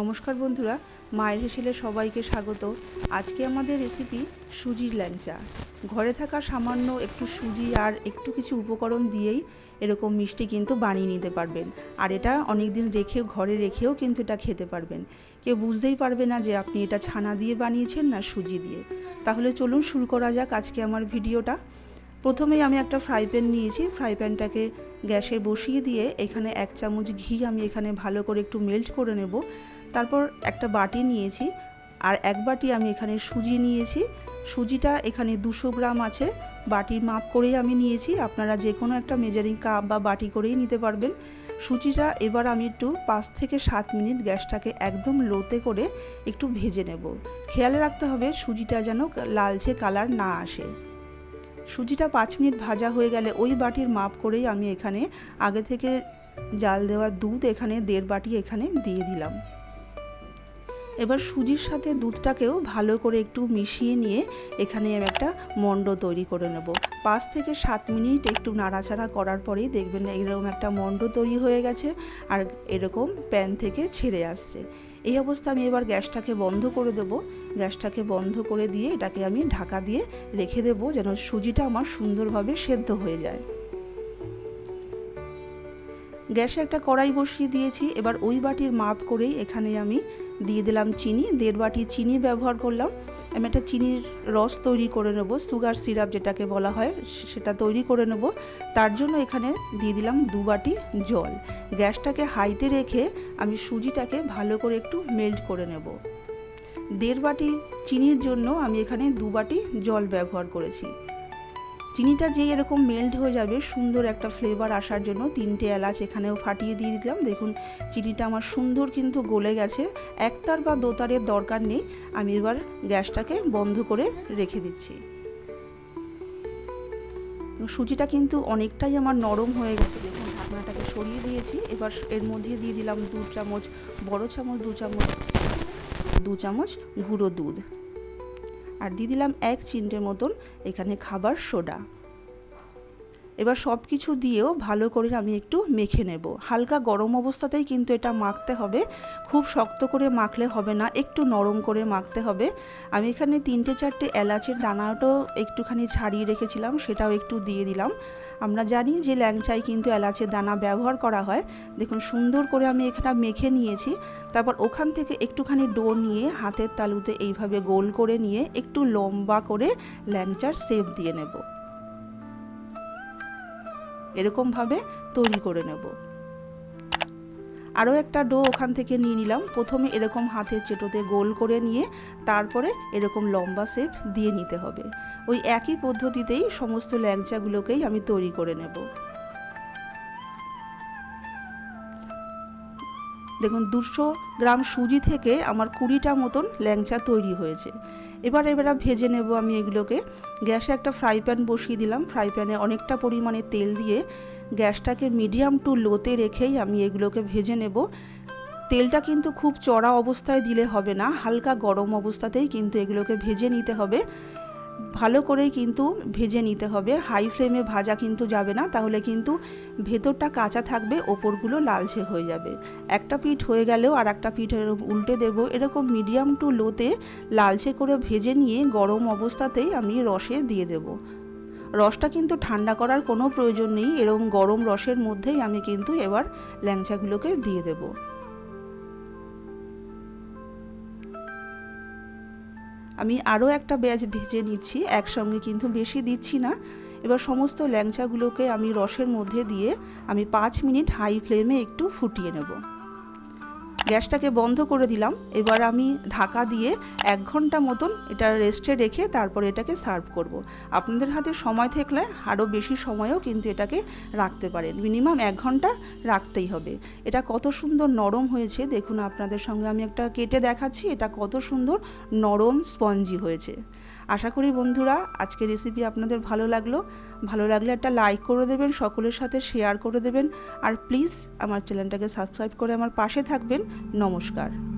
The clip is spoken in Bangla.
নমস্কার বন্ধুরা, মায়ের হেসেলে সবাইকে স্বাগত। আজকে আমাদের রেসিপি সুজির ল্যাংচা। ঘরে থাকা সামান্য একটু সুজি আর একটু কিছু উপকরণ দিয়েই এরকম মিষ্টি কিন্তু বানিয়ে নিতে পারবেন। আর এটা অনেক দিন রেখে ঘরে রেখেও কিন্তু এটা খেতে পারবেন। কেউ বুঝতেই পারবে না যে আপনি এটা ছানা দিয়ে বানিয়েছেন না সুজি দিয়ে। তাহলে চলুন শুরু করা যাক আজকে আমার ভিডিওটা। প্রথমেই আমি একটা ফ্রাই প্যান নিয়েছি। ফ্রাই প্যানটাকে গ্যাসে বসিয়ে দিয়ে এখানে এক চামচ ঘি আমি এখানে ভালো করে একটু মেল্ট করে নেব। তারপর একটা বাটি নিয়েছি আর এক বাটি আমি এখানে সুজি নিয়েছি। সুজিটা এখানে দুশো গ্রাম আছে। বাটির মাপ করেই আমি নিয়েছি। আপনারা যে কোনো একটা মেজারিং কাপ বা বাটি করেই নিতে পারবেন। সুজিটা এবার আমি একটু পাঁচ থেকে সাত মিনিট গ্যাসটাকে একদম লোতে করে একটু ভেজে নেব। খেয়াল রাখতে হবে সুজিটা যেন লালচে কালার না আসে। সুজিটা পাঁচ মিনিট ভাজা হয়ে গেলে ওই বাটির মাপ করেই আমি এখানে আগে থেকে জাল দেওয়া দুধ এখানে দেড় বাটি এখানে দিয়ে দিলাম। এবার সুজির সাথে দুধটাকেও ভালো করে একটু মিশিয়ে নিয়ে এখানে আমি একটা মণ্ড তৈরি করে নেব। পাঁচ থেকে সাত মিনিট একটু নাড়াচাড়া করার পরেই দেখবেন এরকম একটা মণ্ড তৈরি হয়ে গেছে আর এরকম প্যান থেকে ছেড়ে আসছে। এই অবস্থা আমি এবার গ্যাসটাকে বন্ধ করে দেব। গ্যাসটাকে বন্ধ করে দিয়ে এটাকে আমি ঢাকা দিয়ে রেখে দেব যেন সুজিটা আমার সুন্দরভাবে সেদ্ধ হয়ে যায়। গ্যাসে একটা কড়াই বসিয়ে দিয়েছি। এবার ওই বাটির মাপ করেই এখানে আমি দিয়ে দিলাম চিনি, দেড় বাটি চিনি ব্যবহার করলাম। আমি একটা চিনির রস তৈরি করে নেব, সুগার সিরাপ যেটাকে বলা হয় সেটা তৈরি করে নেব। তার জন্য এখানে দিয়ে দিলাম দু বাটি জল। গ্যাসটাকে হাইতে রেখে আমি সুজিটাকে ভালো করে একটু মেল্ট করে নেব। দেড় বাটি চিনির জন্য আমি এখানে দু বাটি জল ব্যবহার করেছি। চিনিটা যেই এরকম মেল্ট হয়ে যাবে, সুন্দর একটা ফ্লেভার আসার জন্য তিনটে এলাচ এখানেও ফাটিয়ে দিয়ে দিলাম। দেখুন, চিনিটা আমার সুন্দর কিন্তু গলে গেছে। একতার বা দোতারের দরকার নেই। আমি এবার গ্যাসটাকে বন্ধ করে রেখে দিচ্ছি। সুজিটা কিন্তু অনেকটাই আমার নরম হয়ে গেছে। দেখুন, ঢাকনাটাকে সরিয়ে দিয়েছি। এবার এর মধ্যে দিয়ে দিলাম দু চামচ, বড় চামচ, দু চামচ দু চামচ গুঁড়ো দুধ। আর দিয়ে দিলাম এক চিমটের মতন এখানে খাবার সোডা। এবার সব কিছু দিয়েও ভালো করে আমি একটু মেখে নেব। হালকা গরম অবস্থাতেই কিন্তু এটা মাখতে হবে। খুব শক্ত করে মাখলে হবে না, একটু নরম করে মাখতে হবে। আমি এখানে তিনটে চারটে এলাচের দানাটাও একটুখানি ছাড়িয়ে রেখেছিলাম, সেটাও একটু দিয়ে দিলাম। আমরা জানি যে ল্যাংচায় কিন্তু এলাচের দানা ব্যবহার করা হয়। দেখুন, সুন্দর করে আমি এখানে মেখে নিয়েছি। তারপর ওখান থেকে একটুখানি ডো নিয়ে হাতের তালুতে এইভাবে গোল করে নিয়ে একটু লম্বা করে ল্যাংচার শেপ দিয়ে নেব। এরকমভাবে তৈরি করে নেব। আরও একটা ডো ওখান থেকে নিয়ে নিলাম। প্রথমে এরকম হাতের চেটোতে গোল করে নিয়ে তারপরে এরকম লম্বা শেপ দিয়ে নিতে হবে। ওই একই পদ্ধতিতেই সমস্ত ল্যাংচাগুলোকেই আমি তৈরি করে নেব। দেখুন, দুশো গ্রাম সুজি থেকে আমার কুড়িটা মতন ল্যাংচা তৈরি হয়েছে। এবার এবার ভেজে নেব আমি এগুলোকে। গ্যাসে একটা ফ্রাই প্যান বসিয়ে দিলাম। ফ্রাই প্যানে অনেকটা পরিমাণে তেল দিয়ে গ্যাসটাকে মিডিয়াম টু লোতে রেখেই আমি এগুলোকে ভেজে নেব। তেলটা কিন্তু খুব চড়া অবস্থায় দিলে হবে না, হালকা গরম অবস্থাতেই কিন্তু এগুলোকে ভেজে নিতে হবে। ভালো করেই কিন্তু ভেজে নিতে হবে। হাই ফ্লেমে ভাজা কিন্তু যাবে না, তাহলে কিন্তু ভেতরটা কাঁচা থাকবে, ওপরগুলো লালচে হয়ে যাবে। একটা পিঠ হয়ে গেলেও আর একটা পিঠ উল্টে দেব। এরকম মিডিয়াম টু লোতে লালচে করে ভেজে নিয়ে গরম অবস্থাতেই আমি রসে দিয়ে দেব। রসটা কিন্তু ঠান্ডা করার কোনো প্রয়োজন নেই। এরকম গরম রসের মধ্যেই আমি কিন্তু এবার ল্যাংচাগুলোকে দিয়ে দেবো। আমি আরও একটা ব্যাচ ভেজে নিচ্ছি, একসঙ্গে কিন্তু বেশি দিচ্ছি না। এবার সমস্ত ল্যাংচাগুলোকে আমি রসের মধ্যে দিয়ে আমি পাঁচ মিনিট হাই ফ্লেমে একটু ফুটিয়ে নেব। গ্যাসটাকে বন্ধ করে দিলাম। এবার আমি ঢাকা দিয়ে এক ঘণ্টা মতন এটা রেস্টে রেখে তারপর এটাকে সার্ভ করব। আপনাদের হাতে সময় থাকলে আরও বেশি সময়ও কিন্তু এটাকে রাখতে পারেন। মিনিমাম এক ঘণ্টা রাখতেই হবে। এটা কত সুন্দর নরম হয়েছে। দেখুন আপনাদের সঙ্গে আমি একটা কেটে দেখাচ্ছি। এটা কত সুন্দর নরম স্পঞ্জি হয়েছে। আশা করি বন্ধুরা আজকে রেসিপি আপনাদের ভালো লাগল। ভালো লাগলে একটা লাইক করে দেবেন, সকলের সাথে শেয়ার করে দেবেন। আর প্লিজ আমার চ্যানেলটাকে সাবস্ক্রাইব করে আমার পাশে থাকবেন। নমস্কার।